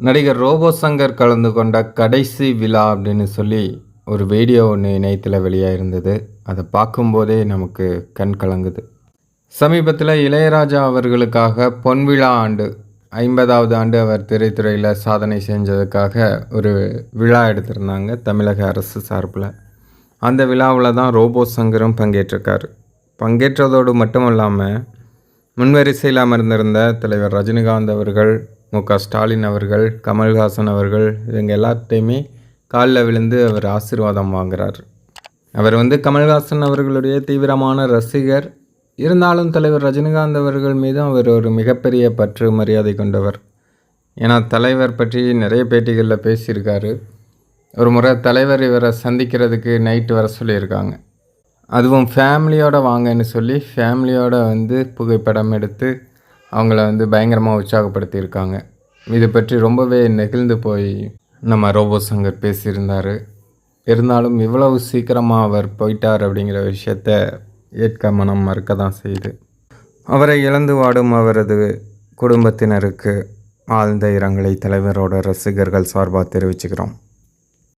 நடிகர் ரோபோ சங்கர் கலந்து கொண்ட கடைசி விழா அப்படின்னு சொல்லி ஒரு வீடியோ ஒன்று இணையத்தில் வெளியாயிருந்தது அதை பார்க்கும்போதே நமக்கு கண் கலங்குது. சமீபத்தில் இளையராஜா அவர்களுக்காக பொன்விழா ஆண்டு ஐம்பதாவது ஆண்டு அவர் திரைத்துறையில் சாதனை செஞ்சதுக்காக ஒரு விழா எடுத்திருந்தாங்க தமிழக அரசு சார்பில். அந்த விழாவில் தான் ரோபோ சங்கரும் பங்கேற்றிருக்கார். பங்கேற்றதோடு மட்டும் இல்லாமல் முன்வரிசையில் அமர்ந்திருந்த தலைவர் ரஜினிகாந்த் அவர்கள் மு க ஸ்டாலின் அவர்கள் கமல்ஹாசன் அவர்கள் இவங்க எல்லாத்தையுமே காலில் விழுந்து அவர் ஆசீர்வாதம் வாங்குறார். அவர் வந்து கமல்ஹாசன் அவர்களுடைய தீவிரமான ரசிகர். இருந்தாலும் தலைவர் ரஜினிகாந்த் அவர்கள் மீதும் அவர் ஒரு மிகப்பெரிய பற்று மரியாதை கொண்டவர். ஏன்னா தலைவர் பற்றி நிறைய பேட்டிகளில் பேசியிருக்காரு. ஒரு முறை தலைவர் இவரை சந்திக்கிறதுக்கு நைட்டு வர சொல்லியிருக்காங்க. அதுவும் ஃபேமிலியோடு வாங்கன்னு சொல்லி ஃபேமிலியோடு வந்து புகைப்படம் எடுத்து அவங்கள வந்து பயங்கரமாக உற்சாகப்படுத்தியிருக்காங்க. இது பற்றி ரொம்பவே நெகிழ்ந்து போய் நம்ம ரோபோ சங்கர் பேசியிருந்தார். இருந்தாலும் இவ்வளவு சீக்கிரமாக அவர் போயிட்டார் அப்படிங்கிற விஷயத்த ஏற்க மனம் மறுக்க தான் செய்யுது. அவரை இழந்து வாடும் அவரது குடும்பத்தினருக்கு ஆழ்ந்த இரங்கலை தலைவரோட ரசிகர்கள் சார்பாக தெரிவிச்சுக்கிறோம்.